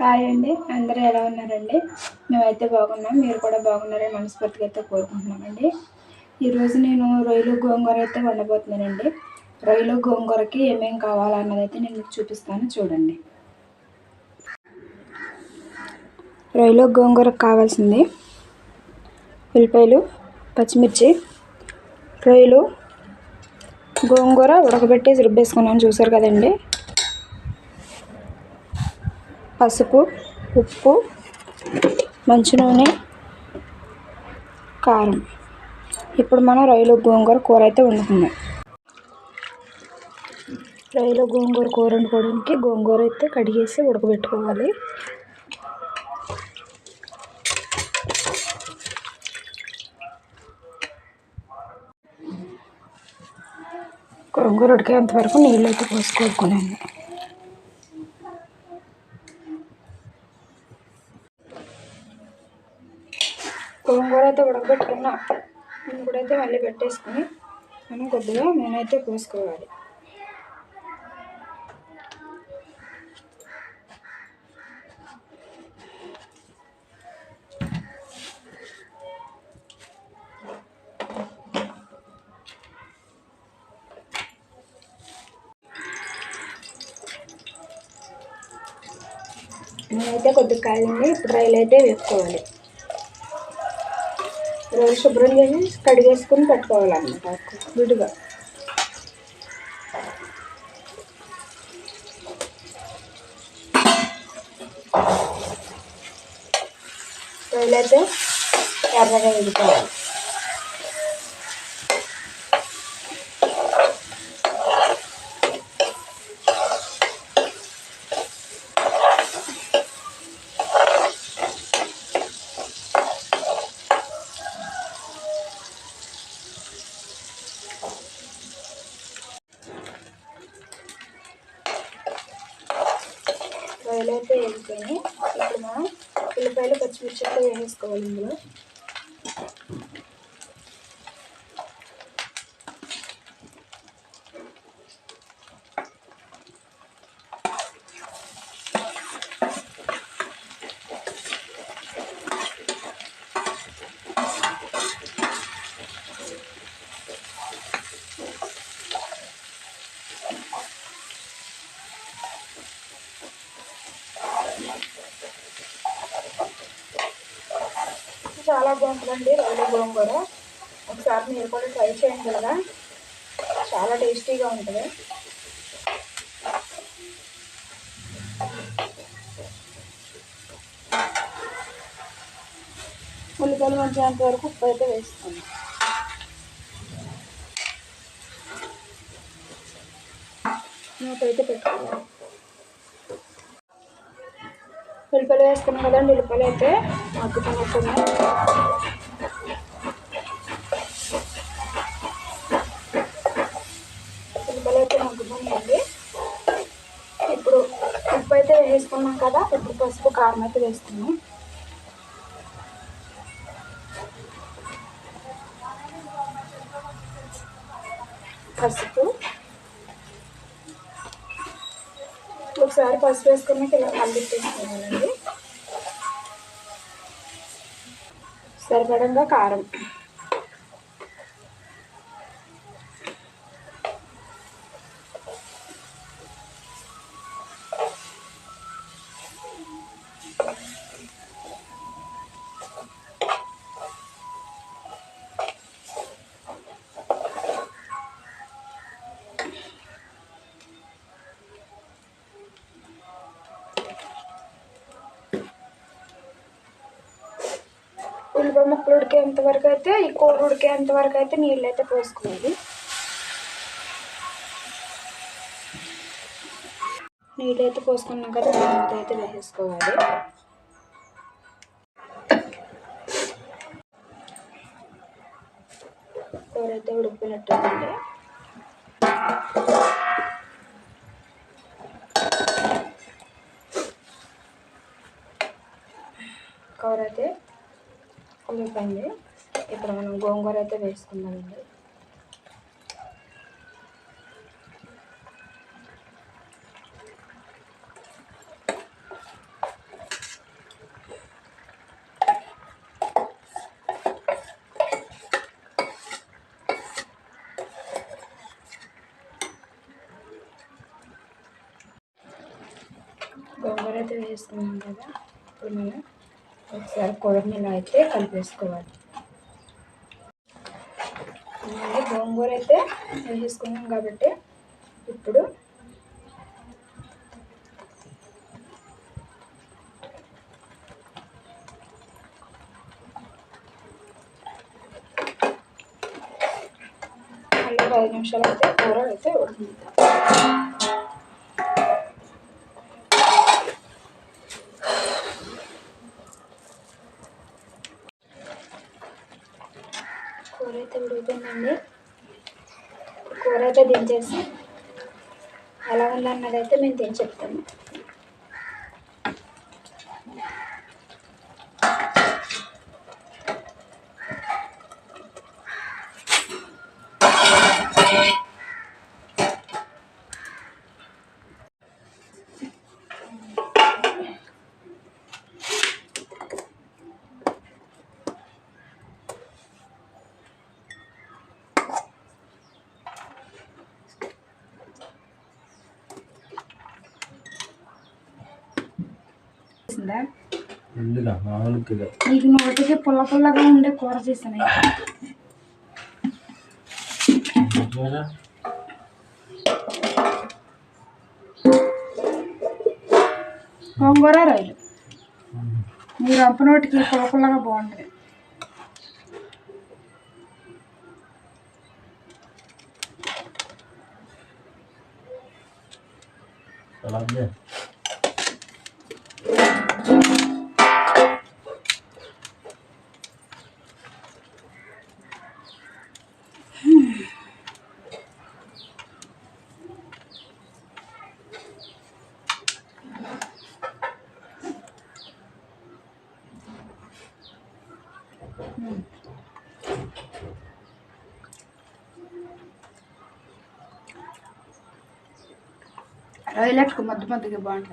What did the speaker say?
Hi అండి. అందరూ ఎలా ఉన్నారండి? మేమైతే బాగున్నాం. మీరు కూడా బాగున్నారని మనస్ఫూర్తిగా అయితే కోరుకుంటున్నామండి. ఈరోజు నేను రొయ్యలు గోంగూర అయితే వండబోతున్నానండి. రొయ్యలు గోంగూరకి ఏమేమి కావాలన్నది అయితే నేను మీకు చూపిస్తాను. చూడండి. రొయ్యలు గోంగూరకు కావాల్సింది ఉల్లిపాయలు పచ్చిమిర్చి రొయ్యలు గోంగూర ఉడకబెట్టి రుబ్బేసుకున్నాను. చూసారు కదండి? పసుపు ఉప్పు మంచి నూనె కారం. ఇప్పుడు మనం రొయ్యలు గోంగూర కూర అయితే వండుకుందాం. రొయ్యలు గోంగూర కూర వండుకోవడానికి గోంగూర అయితే కడిగేసి ఉడకబెట్టుకోవాలి. గోంగూర ఉడికేంత వరకు నీళ్ళు అయితే పోసుకోవాలి. గోంగూర అయితే ఉడకబెట్టుకున్నా. ఇప్పుడైతే మళ్ళీ పెట్టేసుకుని మనం కొద్దిగా నూనె అయితే పోసుకోవాలి. నేనైతే కొద్దిగా కాలింది ఇప్పుడు రైలు అయితే వేసుకోవాలి రోజు శుభ్రం చేసి కడిగేసుకుని పెట్టుకోవాలన్నమాట. విడిగా. రోజులైతే ఎర్రగా వెళ్ళిపోవాలి రొయ్యలు అయితే వేగిపోయినాయి ఇప్పుడు మనం ఉల్లిపాయలు పచ్చిమిర్చి అయితే వేసేసుకోవాలి ఇందులో. చాలా బాగుంటుందండి రవ్వ గోంగూర ఒకసారి మీరు కూడా ట్రై చేయండి కదా. చాలా టేస్టీగా ఉంటుంది. ఉల్లిపాయలు మంచినంత వరకు ఉప్పు అయితే వేస్తాను అయితే పెట్టుకోవాలి. ఉల్లిపాయలు వేసుకున్నాం కదండి ఉల్లిపాయలు అయితే మగ్గుతున్నట్టున్నాయి ఉల్లిపాయలు అయితే మగ్గుతున్నాయండి ఇప్పుడు ఉప్పు అయితే వేసుకున్నాం కదా ఇప్పుడు పసుపు కారం అయితే వేసుకున్నాం. పసుపు. ఒకసారి పసుపు వేసుకున్నాక ఇలా కలిపేసుకోవాలండి సరిపడంగా కారం. ఉల్లిపాయ ముక్కలు ఉడికేంత వరకు అయితే ఈ కూర ఉడికేంత వరకు అయితే నీళ్ళు అయితే పోసుకోవాలి నీళ్ళు అయితే పోసుకున్నాం కదా అయితే వేసేసుకోవాలి. కూర అయితే ఉడికినట్టుందండి కూర అయితే ఉడిపోయింది ఇప్పుడు మనం గోంగూర అయితే వేసుకుందామండి. గోంగూర అయితే వేసుకున్నాం కదా. ఇప్పుడు మనం ఒకసారి కూరని అయితే కలిపేసుకోవాలి. గోంగూర అయితే వేసుకున్నాం కాబట్టి ఇప్పుడు పది నిమిషాలు అయితే కూర అయితే ఉడుకుతాం కూర అయితే ఉడికిపోయిందండి కూర అయితే దించేసి ఎలా ఉందన్నదైతే మేము తిని చెప్తాము. చేసిందా? నీకు నోటికి పుల్ల పుల్లగా ఉండే కూర చేసాను గోంగూర రొయ్యలు మీ రంప నోటికి పుల్ల పుల్లగా బాగుంటుంది అలాగే टॉयलेट को मध्य मध्य के बांट